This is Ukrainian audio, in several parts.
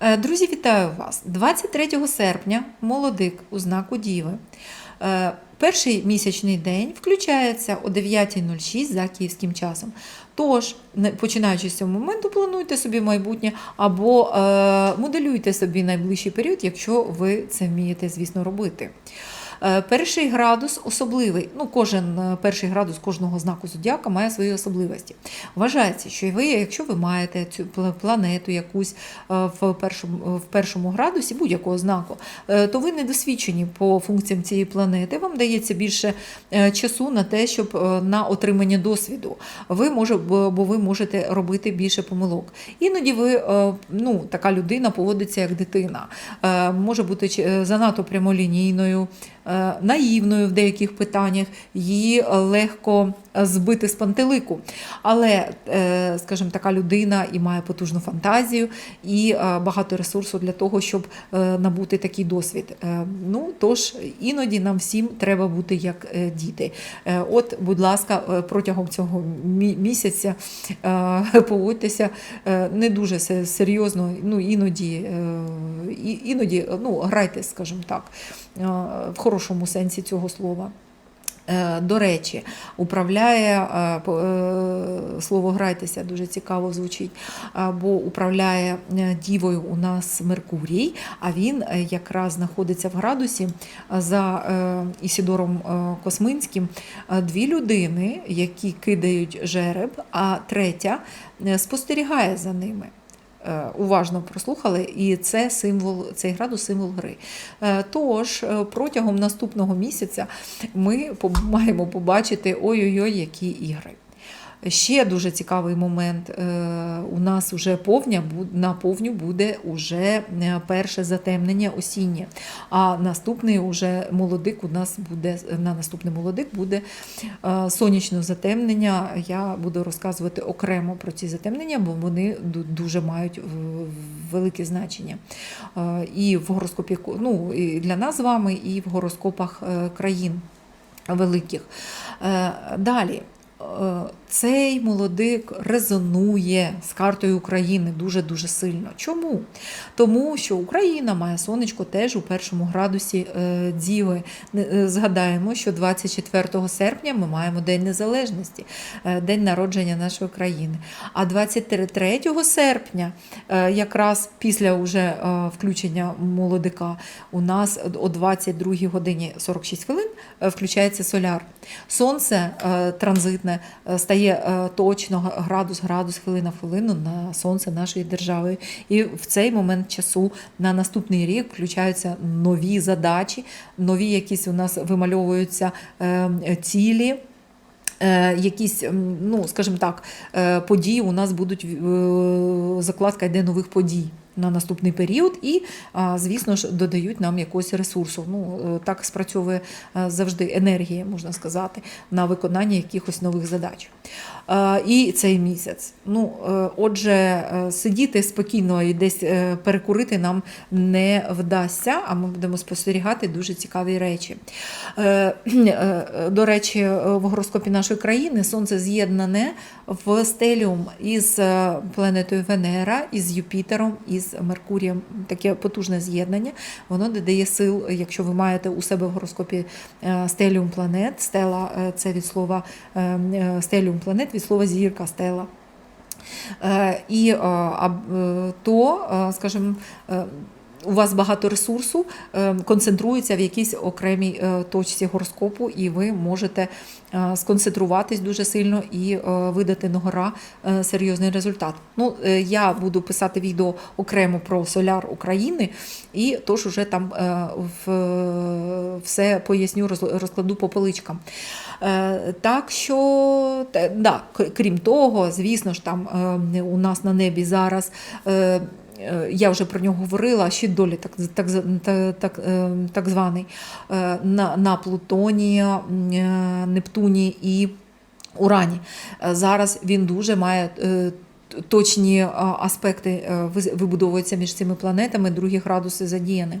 Е, Друзі, вітаю вас! 23 серпня молодик у знаку Діви. Е, Перший місячний день включається о 9.06 за київським часом. Тож, починаючи з цього моменту, плануйте собі майбутнє або е, моделюйте собі найближчий період, якщо ви це вмієте, звісно, робити. Е, Перший градус особливий. Ну, кожен е, перший градус кожного знаку зодіака має свої особливості. Вважається, що ви, якщо ви маєте цю пла- планету якусь е, в першому, в першому градусі будь-якого знаку, то ви недосвідчені по функціям цієї планети. Вам дається більше часу на те, щоб на отримання досвіду. Ви може, бо ви можете робити більше помилок. Іноді ви ну, така людина поводиться як дитина, може бути занадто прямолінійною. Е, Наївною в деяких питаннях, її легко збити з пантелику. Але, е, скажімо, така людина і має потужну фантазію, і е, багато ресурсу для того, щоб е, набути такий досвід. Е, Ну, тож іноді нам всім треба бути як е, діти. Е, От, будь ласка, е, протягом цього місяця е, поводьтеся е, не дуже серйозно, ну іноді, е, іноді ну, грайте, скажімо так, е, в хорошому сенсі цього слова. Е, До речі, управляє е, е, слово грайтеся дуже цікаво звучить, бо управляє дівою у нас Меркурій, а він якраз знаходиться в градусі за Ісідором Косминським. Дві людини, які кидають жереб, а третя спостерігає за ними. Е, Уважно прослухали, і це символ, цей градус символ гри. Е, Тож е, протягом наступного місяця ми маємо побачити ой-ой-ой, які ігри. Ще дуже цікавий момент. е, У нас уже повня на повню буде уже е, перше затемнення осіннє. А наступний уже молодик у нас буде на наступний молодик буде е, сонячне затемнення. Я буду розказувати окремо про ці затемнення, бо вони дуже мають велике значення. Е, І в гороскопі ну, і для нас з вами, і в гороскопах е, країн великих. Е, Далі. Е, Цей молодик резонує з картою України дуже-дуже сильно. Чому? Тому що Україна має сонечко теж у першому градусі е, Діви. Е, Згадаємо, що 24 серпня ми маємо День Незалежності, е, день народження нашої країни. А 23 серпня, е, якраз після уже е, включення молодика, у нас о 22 годині 46 хвилин е, включається соляр. Сонце е, транзитне е, стає е, точно градус, градус, хвилина хвилину на сонце нашої держави. І в цей момент часу на наступний рік включаються нові задачі, нові якісь у нас вимальовуються е, цілі. Е, Якісь, ну скажімо так, події у нас будуть закладка йде нових подій на наступний період, і, звісно ж, додають нам якогось ресурсу. Ну е, так спрацьовує е, завжди енергія, можна сказати, на виконання якихось нових задач. І цей місяць. Ну, е, отже, сидіти спокійно і десь перекурити нам не вдасться, а ми будемо спостерігати дуже цікаві речі. До речі, в гороскопі нашої країни сонце з'єднане в стеліум із планетою Венера, із Юпітером, із Меркурієм. Таке потужне з'єднання. Воно додає сил, якщо ви маєте у себе в гороскопі е, стеліум планет. Стела е, це від слова е, стеліум планет, від слова зірка стела. І то, скажімо, у вас багато ресурсу е, концентрується в якійсь окремій е, точці гороскопу, і ви можете е, сконцентруватись дуже сильно і видати на гора серйозний результат. Ну, я буду писати відео окремо про соляр України, і тож уже там все поясню, розкладу по поличкам. Так що, да, крім того, звісно ж, там у нас на небі зараз. Е, е, Я вже про нього говорила, ще долі, так, так, так, так, е, так званий, е, на, на Плутоні, е, Нептуні і Урані. Е, Зараз він дуже має е, точні аспекти е, вибудовуються між цими планетами, другі градуси задіяні.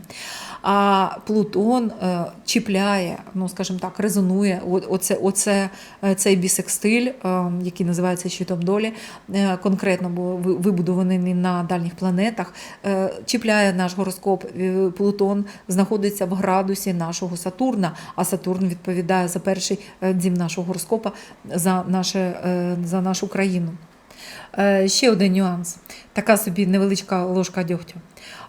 А Плутон е, чіпляє, ну скажімо так, резонує. Оце, оце, е, цей бісекстиль, е, який називається щитом долі, е, конкретно бо вибудований на дальніх планетах, е, чіпляє наш гороскоп. Е, Плутон знаходиться в градусі нашого Сатурна, а Сатурн відповідає за перший е, дім нашого гороскопа за, наше, е, за нашу країну. Е, Ще один нюанс. Така собі невеличка ложка дьогтю.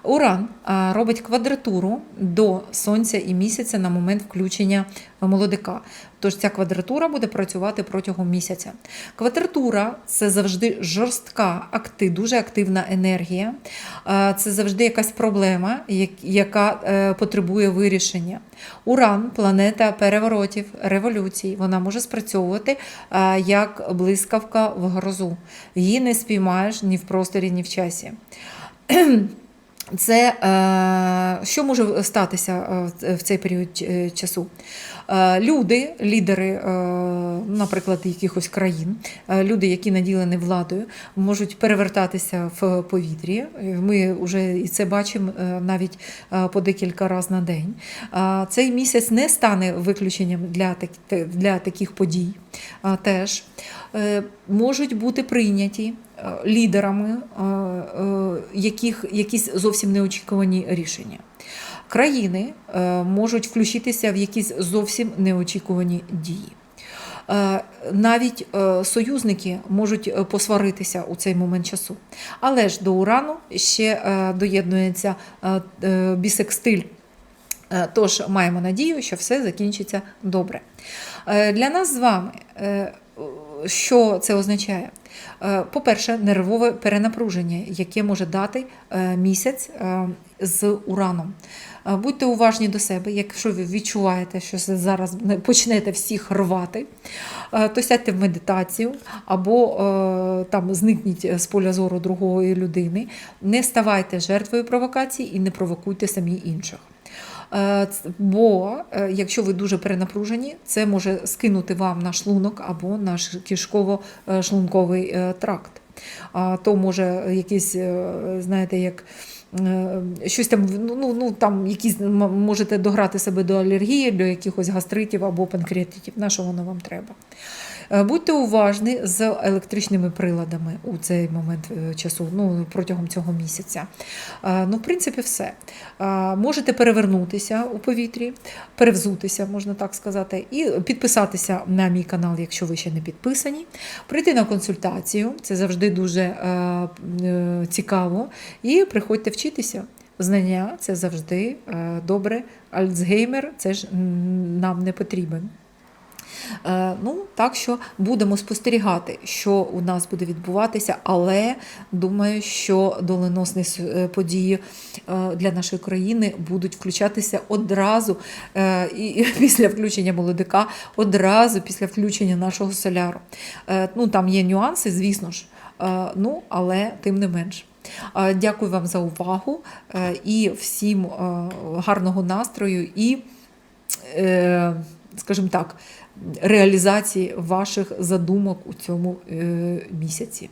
Уран робить квадратуру до Сонця і місяця на момент включення молодика. Тож ця квадратура буде працювати протягом місяця. Квадратура це завжди жорстка, дуже активна енергія. Це завжди якась проблема, яка е, потребує вирішення. Уран планета переворотів, революцій. Вона може спрацьовувати е, як блискавка в грозу. Її не спіймаєш ні в просторі, ні в часі. Це е, що може статися в цей період часу? Е, Люди, лідери, е, наприклад, якихось країн, е, люди, які наділені владою, можуть перевертатися в повітрі. Ми вже і це бачимо навіть по декілька разів на день. Цей місяць не стане виключенням для, для таких подій. Теж можуть бути прийняті лідерами, яких якісь зовсім неочікувані рішення. Країни е, можуть включитися в якісь зовсім неочікувані дії. Е, Навіть е, союзники можуть посваритися у цей момент часу. Але ж до урану ще доєднується бісекстиль. Тож маємо надію, що все закінчиться добре. Для нас з вами, що це означає? По-перше, нервове перенапруження, яке може дати місяць з ураном. Е, Будьте уважні до себе, якщо ви відчуваєте, що зараз почнете всіх рвати, е, то сядьте в медитацію або е, там зникніть з поля зору другої людини. Не ставайте жертвою провокацій і не провокуйте самі інших. Бо якщо ви дуже перенапружені, це може скинути вам на шлунок або наш кишково-шлунковий тракт. То може якісь, знаєте, як. Е, Щось там, ну, ну, ну там якісь можете дограти себе до алергії, до якихось гастритів або панкреатитів. На що воно вам треба? Е, Будьте уважні з електричними приладами у цей момент е, часу, ну, протягом цього місяця. Е, Ну, в принципі, все. Можете перевернутися у повітрі, перевзутися, можна так сказати, і підписатися на мій канал, якщо ви ще не підписані, прийти на консультацію, це завжди дуже цікаво. І приходьте вчитися. Знання це завжди добре. Альцгеймер це ж нам не потрібен. Е, Ну, так що будемо спостерігати, що у нас буде відбуватися, але думаю, що доленосні е, події е, для нашої країни будуть включатися одразу і після включення молодика, одразу після включення нашого соляру. Ну, там є нюанси, звісно ж, ну, але тим не менш. Дякую вам за увагу і всім гарного настрою і, скажімо так, реалізації ваших задумок у цьому е, місяці.